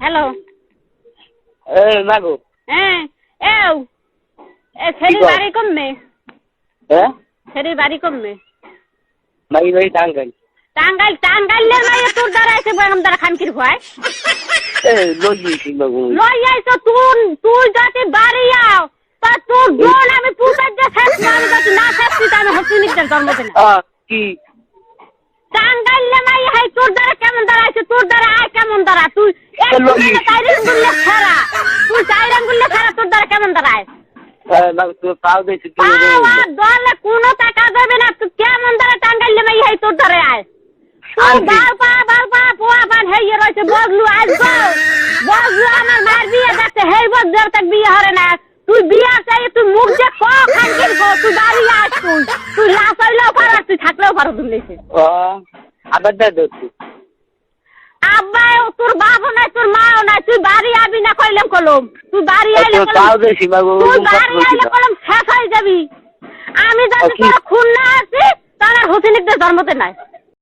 Hello. এ মাগো। হ্যাঁ এও এ ছেড়ি বাড়ি কমবে হ্যাঁ? ছেড়ি বাড়ি কমবে মাই ভাই টাঙ্গাই টাঙ্গাইল টাঙ্গাইলে নাই তোর দ্বারা এসে বেগম দ্বারা খানকির ভয়। এ লইছি মাগো। লই আইছো তুই তুই যদি বাড়ি আও তা তোর বোন আমি যে শেষ আমি যদি না শেষ তুই আমি হচ্ছি নিজের জন্মদিন। আ কি? টাঙ্গাইলে নাই হাই তোর দ্বারা কেমন দ্বারা আছে তোর দ্বারা কেমন তুই ছাড়া। তুই চাইরে গুল্লে ছাড়া তোর দ্বারা কেমন দ্বারা আয় এ মাগো তুমি পাও দিছি তুমি পাওয়া দলে কোনো টাকা দেবে না তুই কেমন দ্বারা টাঙ্গাইলে নাই হাই তোর দ্বারা আয়। তুই আর কি? বালপা বালপা পোয়া পান হেয়ে রয়েছে বগলু আসব বগলু আমার মার বিয়ে হেই দেবতাক বিয়ে হরে না। তুই বিয়ে চাই তুই মুখ যে ক খানকির ক তুই বাড়ি আস তুই। তুই লাশ হইলেও তুই থাকলেও পারো আবার দে আব্বা তোর বাবু নাই তোর মাও নাই তুই বাড়ি আবি না কইলাম কলম। তুই বাড়ি আইলে পাও কলম তুই বাড়ি আইলে কলম শেষ হয়ে যাবি। আমি জানি? তোর খুন না আছি তারা হুসিনিকদের জন্মতে নাই।